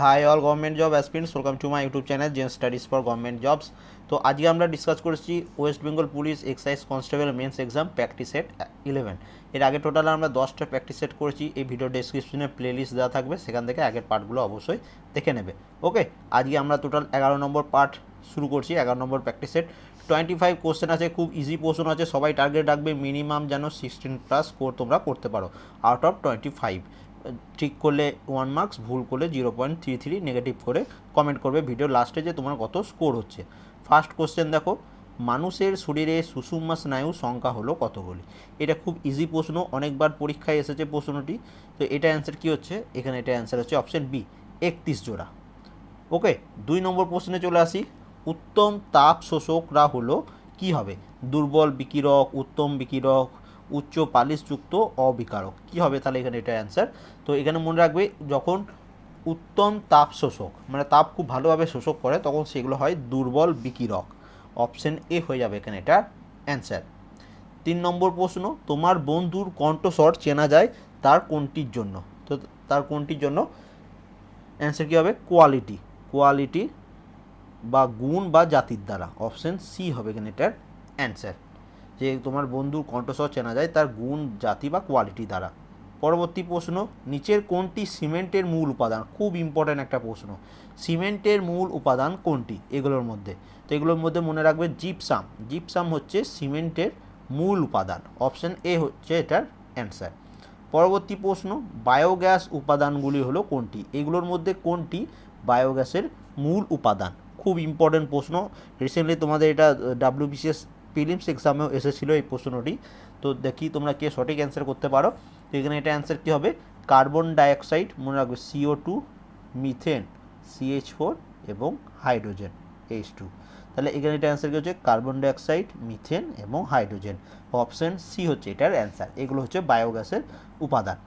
Hi all government job aspirants welcome to my YouTube channel gen studies for government jobs তো আজকে আমরা discuss করেছি West Bengal police excise constable mains exam practice set eleven এর আগে total আমরা দশটা practice set করেছি। এই ভিডিও ডেসক্রিপশনে প্লেলিস্ট দেওয়া থাকবে। সেখান থেকে আগের পার্টগুলো অবশ্যই দেখে নেবে। ওকে আজকে আমরা টোটাল এগারো নম্বর পার্ট শুরু করছি। এগারো নম্বর practice set twenty five question আছে। খুব ইজি কোশ্চেন আছে। সবাই টার্গেট রাখবে। মিনিমাম যেন সিক্সটিন প্লাস স্কোর তোমরা করতে পারো। আউট অফ টোয়েন্টি ফাইভ ঠিক করলে ওয়ান মার্কস ভুল করলে zero point three three negative করে কমেন্ট করবে ভিডিও লাস্টে যে তোমার কত স্কোর হচ্ছে। ফার্স্ট কোশ্চেন দেখো, মানুষের শরীরে সুষুম্না স্নায়ু সংখ্যা হলো কতগুলি এটা খুব ইজি প্রশ্ন, অনেকবার পরীক্ষায় এসেছে প্রশ্নটি। তো এটা অ্যান্সার কী হচ্ছে? এখানে এটা অ্যান্সার হচ্ছে অপশন বি একত্রিশ জোড়া। ওকে দুই নম্বর প্রশ্নে চলে আসি। উত্তম তাপ শোষকরা হলো কি হবে? দুর্বল বিকিরক, উত্তম বিকিরক উচ্চ পালিশযুক্ত অবিকারক। কি হবে তাহলে এখানে এটা অ্যান্সার তো এখানে মনে রাখবে, যখন উত্তম তাপ শোষক মানে তাপ খুব ভালোভাবে শোষক করে, তখন সেগুলো হয় দুর্বল বিকিরক। অপশন এ হয়ে যাবে এখানে এটা অ্যান্সার তিন নম্বর প্রশ্ন, তোমার বন্ধুর কণ্ঠস্বর চেনা যায় তার কোনটির জন্য? তো তার কোনটির জন্য? অ্যান্সার কী হবে? কোয়ালিটি কোয়ালিটি বা গুণ বা জাতির দ্বারা। অপশন সি হবে এখানে এটার অ্যান্সার যে তোমার বন্ধুর কণ্ঠস্বর চেনা যায়, তার গুণ, জাতি বা কোয়ালিটি দ্বারা। পরবর্তী প্রশ্ন, নিচের কোনটি সিমেন্টের মূল উপাদান? খুব ইম্পর্ট্যান্ট একটা প্রশ্ন। সিমেন্টের মূল উপাদান কোনটি? এগুলোর মধ্যে। তো এগুলোর মধ্যে মনে রাখবে জিপসাম জিপসাম হচ্ছে সিমেন্টের মূল উপাদান। অপশন এ হচ্ছে এটার অ্যান্সার পরবর্তী প্রশ্ন বায়োগ্যাস উপাদানগুলি হলো কোনটি? এগুলোর মধ্যে কোনটি বায়োগ্যাসের মূল উপাদান? খুব ইম্পর্টেন্ট প্রশ্ন। রিসেন্টলি তোমাদের এটা ডাব্লিউবিসিএস প্রিলিমস এক্সামেও এসেছিল এই প্রশ্নটি। তো দেখি তোমরা কে সঠিক অ্যান্সার করতে পারো। তো এখানে এটা অ্যান্সার কী হবে? কার্বন ডাইঅক্সাইড মনে রাখবে CO two methane CH four এবং হাইড্রোজেন এইচ টু তাহলে এখানে এটা অ্যান্সার কী হচ্ছে? কার্বন ডাইঅক্সাইড মিথেন এবং হাইড্রোজেন অপশন সি হচ্ছে এটার অ্যান্সার এগুলো হচ্ছে বায়োগ্যাসের উপাদান।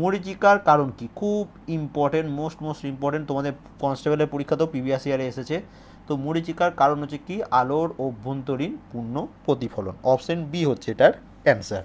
মরিচিকার কারণ কি? খুব ইম্পর্টেন্ট মোস্ট মোস্ট ইম্পর্টেন্ট তোমাদের কনস্টেবলের পরীক্ষাতেও প্রিভিয়াস ইয়ারে এসেছে। তো মরিচিকার কারণ হচ্ছে কি? আলোর অভ্যন্তরীণ পূর্ণ প্রতিফলন। অপশন বি হচ্ছে এটার অ্যান্সার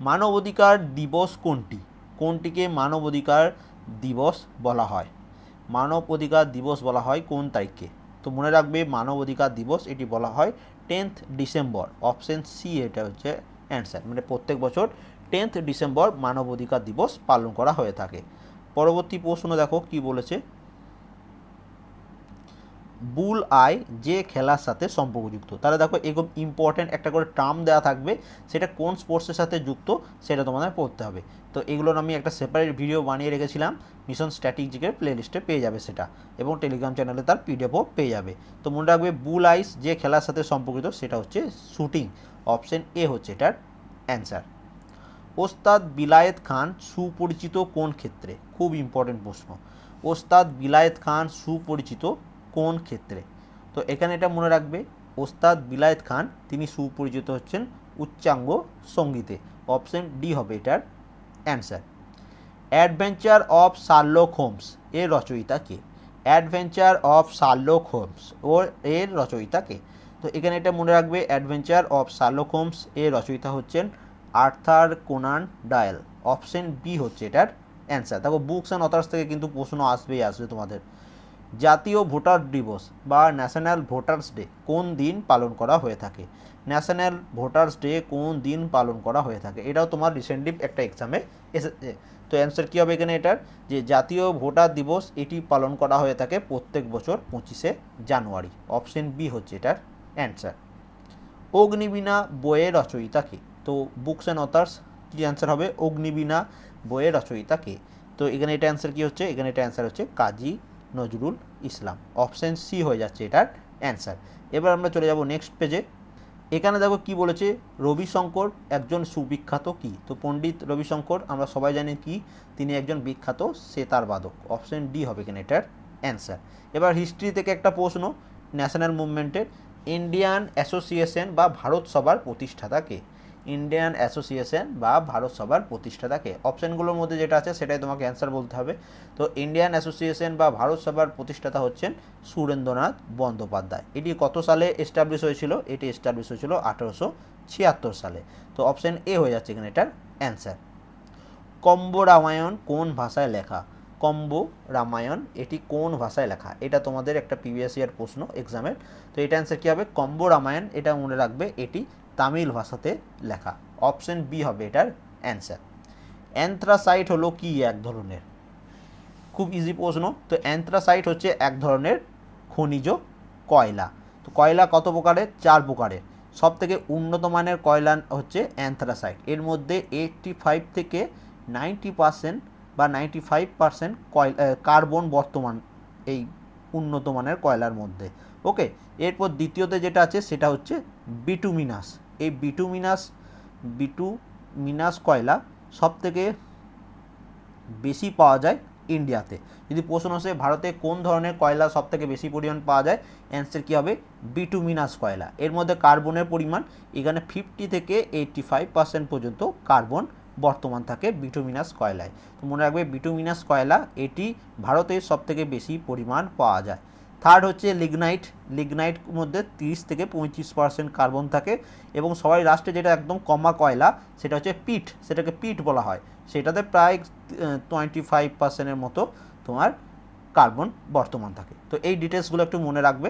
মানবাধিকার দিবস কোনটি? কোনটিকে মানবাধিকার দিবস বলা হয়? মানব অধিকার দিবস বলা হয় কোন তারিখকে? তো মনে রাখবে মানব অধিকার দিবস এটি বলা হয় টেন্থ ডিসেম্বর অপশন সি এটা হচ্ছে অ্যান্সার মানে প্রত্যেক বছর টেন্থ ডিসেম্বর মানবাধিকার দিবস পালন করা হয়ে থাকে। পরবর্তী প্রশ্ন দেখো, কি বলেছে? বুল আই যে খেলার সাথে সম্পর্কযুক্ত। তাহলে দেখো, এরকম ইম্পর্ট্যান্ট একটা করে টার্ম দেওয়া থাকবে, সেটা কোন স্পোর্টসের সাথে যুক্ত, সেটা তোমাদের পড়তে হবে। তো এগুলোর আমি একটা সেপারেট ভিডিও বানিয়ে রেখেছিলাম মিশন স্ট্র্যাটেজিকের প্লেলিস্টে পেয়ে যাবে সেটা, এবং টেলিগ্রাম চ্যানেলে তার পিডিএফও পেয়ে যাবে। তো মনে রাখবে, বুল আইস যে খেলার সাথে সম্পর্কিত, সেটা হচ্ছে শুটিং অপশন এ হচ্ছে এটার অ্যান্সার ওস্তাদ বিলায়েত খান সুপরিচিত কোন ক্ষেত্রে? খুব ইম্পর্টেন্ট প্রশ্ন। ওস্তাদ বিলায়েত খান সুপরিচিত কোন ক্ষেত্রে? তো এখানে এটা মনে রাখবে, ওস্তাদ বিলায়েত খান তিনি সুপরিচিত হচ্ছেন উচ্চাঙ্গ সঙ্গীতে। অপশন ডি হবে এটার answer adventure of Sherlock Holmes এর রচয়িতা কে? অ্যাডভেঞ্চার অফ শার্লক হোমস ও এর রচয়িতা কে? তো এখানে এটা মনে রাখবে অ্যাডভেঞ্চার অফ শার্লক হোমস এর রচয়িতা হচ্ছেন Arthur Conan Doyle. Option B হচ্ছে এটার অ্যান্সার দেখো বুকস অ্যান্ড অথার্স থেকে কিন্তু প্রশ্ন আসবেই আসবে তোমাদের। জাতীয় ভোটার দিবস বা ন্যাশনাল ভোটার্স ডে কোন দিন পালন করা হয়ে থাকে? ন্যাশনাল ভোটার্স ডে কোন দিন পালন করা হয়ে থাকে? এটাও তোমার রিসেন্টলি একটা এক্সামে এসেছে তো অ্যান্সার কী হবে এখানে এটার? যে জাতীয় ভোটার দিবস এটি পালন করা হয়ে থাকে প্রত্যেক বছর পঁচিশে জানুয়ারি। অপশন বি হচ্ছে এটার অ্যান্সার অগ্নিবীণা বইয়ের রচয়িতা কে? তো বুকস অ্যান্ড অথার্স কি অ্যান্সার হবে? অগ্নিবীণা বইয়ের রচয়িতা কে? তো এখানে এটা অ্যান্সার কী হচ্ছে? এখানে এটা অ্যান্সার হচ্ছে কাজী নজরুল ইসলাম। অপশন সি হয়ে যাচ্ছে এটার অ্যান্সার এবার আমরা চলে যাব নেক্সট পেজে এখানে দেখো কি বলেছে? রবিশঙ্কর একজন সুবিখ্যাত কি? তো পণ্ডিত রবিশঙ্কর, আমরা সবাই জানি কি? তিনি একজন বিখ্যাত সেতার বাদক। অপশন ডি হবে এখানে এটার অ্যান্সার এবার হিস্ট্রি থেকে একটা প্রশ্ন ন্যাশনাল মুভমেন্টের ইন্ডিয়ান অ্যাসোসিয়েশন বা ভারত সভার প্রতিষ্ঠাতাকে ইন্ডিয়ান অ্যাসোসিয়েশন বা ভারত সভার প্রতিষ্ঠাতাকে। অপশানগুলোর মধ্যে যেটা আছে সেটাই তোমাকে অ্যান্সার বলতে হবে। তো ইন্ডিয়ান অ্যাসোসিয়েশন বা ভারত সভার প্রতিষ্ঠাতা হচ্ছেন সুরেন্দ্রনাথ বন্দ্যোপাধ্যায়। এটি কত সালে এস্টাবলিশ হয়েছিল? এটি এস্টাবলিশ হয়েছিল আঠারোশো ছিয়াত্তর সালে। তো অপশান এ হয়ে যাচ্ছে এখানে এটার অ্যান্সার কম্ব রামায়ণ কোন ভাষায় লেখা? কম্বো রামায়ণ, এটি কোন ভাষায় লেখা? এটা তোমাদের একটা প্রিভিয়াস ইয়ার প্রশ্ন এক্সামের তো এটা অ্যান্সার কী হবে? কম্বো রামায়ণ, এটা মনে রাখবে, এটি তামিল ভাষাতে লেখা। অপশন বি হবে এটার অ্যান্সার। অ্যান্থ্রাসাইট হলো কি এক ধরনের? খুব ইজি প্রশ্ন। তো অ্যান্থ্রাসাইট হচ্ছে এক ধরনের খনিজ কয়লা। তো কয়লা কত প্রকারের? চার প্রকারের। সব থেকে উন্নত মানের কয়লা হচ্ছে অ্যান্থ্রাসাইট। এর মধ্যে এইটটি ফাইভ থেকে নাইনটি পার্সেন্ট বা নাইনটি ফাইভ পার্সেন্ট কয়লা কার্বন বর্তমান এই উন্নত মানের কয়লার মধ্যে। ওকে, এরপর দ্বিতীয়তে যেটা আছে সেটা হচ্ছে বিটুমিনাস। এই বিটুমিনাস বিটুমিনাস কয়লা সব থেকে বেশি পাওয়া যায় ইন্ডিয়াতে? যদি প্রশ্ন আসে, ভারতে কোন ধরনের কয়লা সব থেকে বেশি পরিমাণ পাওয়া যায়? অ্যান্সার কী হবে? বিটুমিনাস কয়লা। এর মধ্যে কার্বনের পরিমাণ, এখানে ফিফটি থেকে এইটটি ফাইভ পার্সেন্ট পর্যন্ত কার্বন বর্তমান থাকে বিটুমিনাস কয়লায়। তো মনে রাখবে, বিটুমিনাস কয়লা এটি ভারতে সব থেকে বেশি পরিমাণ পাওয়া যায়। থার্ড হচ্ছে লিগনাইট লিগনাইট মধ্যে তিরিশ থেকে পঁয়ত্রিশ পার্সেন্ট কার্বন থাকে এবং সবাই লাস্টে যেটা একদম কমা কয়লা, সেটা হচ্ছে পিট সেটাকে পিট বলা হয়। সেটাতে প্রায় টোয়েন্টি ফাইভ পার্সেন্টের মতো তোমার কার্বন বর্তমান থাকে। তো এই ডিটেলসগুলো একটু মনে রাখবে।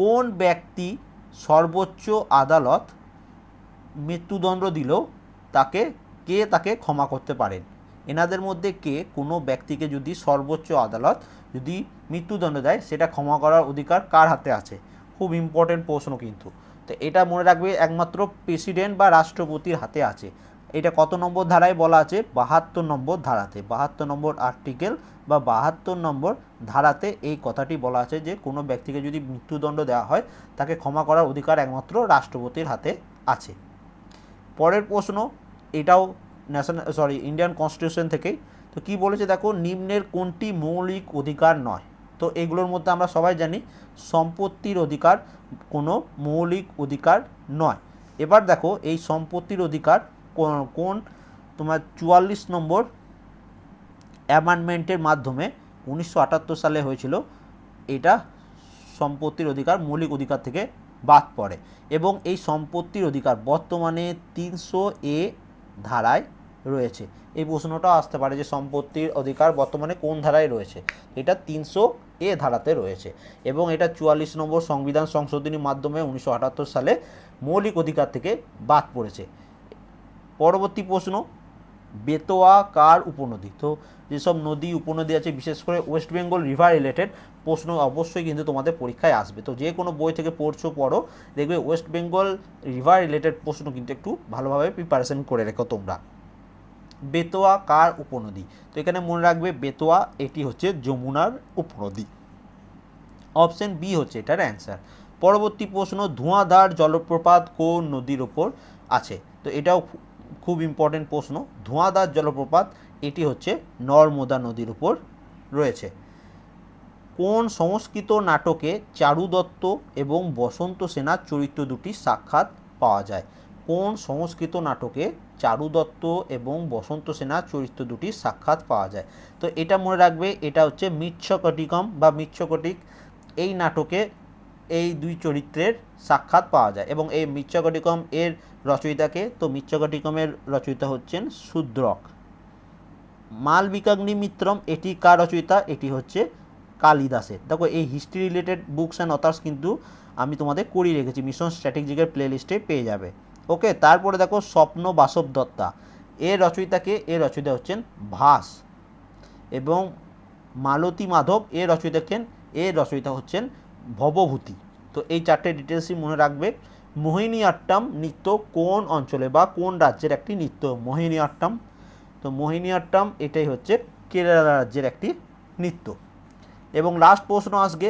কোন ব্যক্তি সর্বোচ্চ আদালত মৃত্যুদণ্ড দিলেও তাকে, কে তাকে ক্ষমা করতে পারেন? এনাদের মধ্যে কে? কোনো ব্যক্তিকে যদি সর্বোচ্চ আদালত যদি মৃত্যুদণ্ড দেয়, সেটা ক্ষমা করার অধিকার কার হাতে আছে? খুব ইম্পর্টেন্ট প্রশ্ন কিন্তু। তো এটা মনে রাখবে একমাত্র প্রেসিডেন্ট বা রাষ্ট্রপতির হাতে আছে। এটা কত নম্বর ধারায় বলা আছে? বাহাত্তর নম্বর ধারাতে। বাহাত্তর নম্বর আর্টিকেল বা বাহাত্তর নম্বর ধারাতে এই কথাটি বলা আছে যে, কোনো ব্যক্তিকে যদি মৃত্যুদণ্ড দেওয়া হয়, তাকে ক্ষমা করার অধিকার একমাত্র রাষ্ট্রপতির হাতে আছে। পরের প্রশ্ন, এটাও ন্যাশনাল সরি ইন্ডিয়ান কনস্টিটিউশন থেকেই তো কি বলেছে দেখো, নিম্নের কোনটি মৌলিক অধিকার নয়? তো এগুলোর মধ্যে আমরা সবাই জানি, সম্পত্তির অধিকার কোনো মৌলিক অধিকার নয়। এবার দেখো, এই সম্পত্তির অধিকার কোন- তোমার চুয়াল্লিশ নম্বর অ্যামেন্ডমেন্টের মাধ্যমে উনিশশো আটাত্তর সালে হয়েছিল, এটা সম্পত্তির অধিকার, মৌলিক অধিকার থেকে বাদ পড়ে। এবং এই সম্পত্তির অধিকার বর্তমানে তিনশো এ ধারায় রয়েছে। এই প্রশ্নটাও আসতে পারে যে সম্পত্তির অধিকার বর্তমানে কোন ধারায় রয়েছে। এটা তিনশো এ ধারাতে রয়েছে এবং এটা চুয়াল্লিশ নম্বর সংবিধান সংশোধনীর মাধ্যমে উনিশশো আটাত্তর সালে মৌলিক অধিকার থেকে বাদ পড়েছে। পরবর্তী প্রশ্ন, বেতোয়া কার উপনদী? তো যেসব নদী, উপনদী আছে, বিশেষ করে ওয়েস্ট বেঙ্গল রিভার রিলেটেড প্রশ্ন অবশ্যই কিন্তু তোমাদের পরীক্ষায় আসবে। তো যে কোনো বই থেকে পড়ছো, পড়ো, দেখবে ওয়েস্ট বেঙ্গল রিভার রিলেটেড প্রশ্ন কিন্তু একটু ভালোভাবে প্রিপারেশন করে রেখো তোমরা। বেতোয়া কার উপনদী? তো এখানে মনে রাখবে বেতোয়া, এটি হচ্ছে যমুনার উপনদী। অপশন বি হচ্ছে এটার অ্যান্সার পরবর্তী প্রশ্ন, ধোঁয়াধার জলপ্রপাত কোন নদীর ওপর আছে? তো এটাও খুব ইম্পর্টেন্ট প্রশ্ন। ধোঁয়াধার জলপ্রপাত, এটি হচ্ছে নর্মদা নদীর উপর রয়েছে। কোন সংস্কৃত নাটকে চারু দত্ত এবং বসন্ত সেনার চরিত্র দুটি সাক্ষাৎ পাওয়া যায়? কোন সংস্কৃত নাটকে চারু দত্ত এবং বসন্ত সেনা চরিত্র দুটি সাক্ষাৎ পাওয়া যায়। তো এটা মনে রাখবে, এটা হচ্ছে মিচ্ছকটিকম বা মিচ্ছকটিক। এই নাটকে এই দুই চরিত্রের সাক্ষাৎ পাওয়া যায় এবং এই মিচ্ছকটিকম এর রচয়িতাকে, তো মিচ্ছকটিকমের রচয়িতা হচ্ছেন শূদ্রক মালবিকাগ্নি মিত্রম, এটি কার রচয়িতা? এটি হচ্ছে কালিদাসের। দেখো, এই history related books and authors কিন্তু আমি তোমাদের করিয়ে রেখেছি। মিশন স্ট্র্যাটেজিকের প্লে লিস্টে পেয়ে যাবে। ওকে, তারপরে দেখো স্বপ্ন বাসব দত্তা এর রচয়িতাকে এর রচয়িতা হচ্ছেন ভাস। এবং মালতী মাধব এর রচয়িতা হচ্ছেন এর রচয়িতা হচ্ছেন ভবভূতি। তো এই চারটে ডিটেলসই মনে রাখবে মোহিনীআট্টম নৃত্য কোন অঞ্চলে বা কোন রাজ্যের একটি নৃত্য? মোহিনীআট্টম তো মোহিনীআট্টম এটাই হচ্ছে কেরালা রাজ্যের একটি নৃত্য। এবং লাস্ট প্রশ্ন আসবে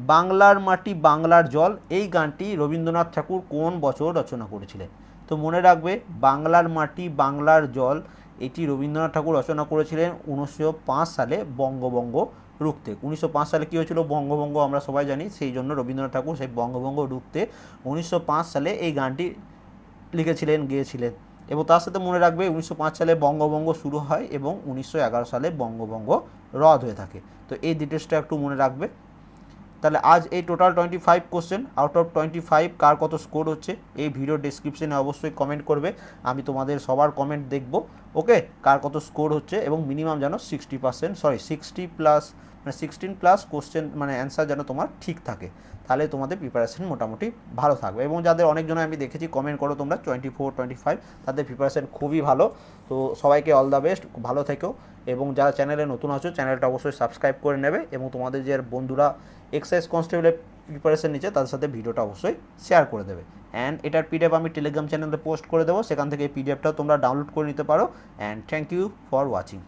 বাংলার মাটি, বাংলার জল, এই গানটি রবীন্দ্রনাথ ঠাকুর কোন বছর রচনা করেছিলেন? তো মনে রাখবে, বাংলার মাটি, বাংলার জল, এটি রবীন্দ্রনাথ ঠাকুর রচনা করেছিলেন উনিশশো পাঁচ সালে বঙ্গবঙ্গ রুখতে। উনিশশো পাঁচ সালে কী হয়েছিল? বঙ্গভঙ্গ আমরা সবাই জানি, সেই জন্য রবীন্দ্রনাথ ঠাকুর সেই বঙ্গভঙ্গ রুখতে উনিশশো পাঁচ সালে এই গানটি লিখেছিলেন, গেয়েছিলেন। এবং তার সাথে মনে রাখবে, উনিশশো পাঁচ সালে বঙ্গভঙ্গ শুরু হয় এবং উনিশশো এগারো সালে বঙ্গভঙ্গ রদ হয়ে থাকে। তো এই ডিটেলসটা একটু মনে রাখবে। তাহলে আজ এই total twenty five question out of twenty five কার কত স্কোর হচ্ছে, এই ভিডিও ডিসক্রিপশনে অবশ্যই কমেন্ট করবে, আমি তোমাদের সবার কমেন্ট দেখব ওকে কার কত স্কোর হচ্ছে এবং মিনিমাম যেন sixty percent sorry sixty plus মানে সিক্সটিন প্লাস কোশ্চেন মানে অ্যান্সার যেন তোমার ঠিক থাকে, তাহলে তোমাদের প্রিপারেশন মোটামুটি ভালো থাকবে। এবং যাদের অনেকজন আমি দেখেছি কমেন্ট করো তোমরা টোয়েন্টি ফোর টোয়েন্টি ফাইভ তাদের প্রিপারেশন খুবই ভালো, তো সবাইকে অল দ্য বেস্ট ভালো থেকো। এবং যারা চ্যানেলে নতুন আছো, চ্যানেলটা অবশ্যই সাবস্ক্রাইব করে নেবে এবং তোমাদের যে বন্ধুরা এক্সাইজ কনস্টেবলের প্রিপারেশন নিচ্ছে, তাদের সাথে ভিডিওটা অবশ্যই শেয়ার করে দেবে। অ্যান্ড এটার পিডিএফ আমি টেলিগ্রাম চ্যানেলে পোস্ট করে দেবো, সেখান থেকে এই পিডিএফটাও তোমরা ডাউনলোড করে নিতে পারো। And thank you for watching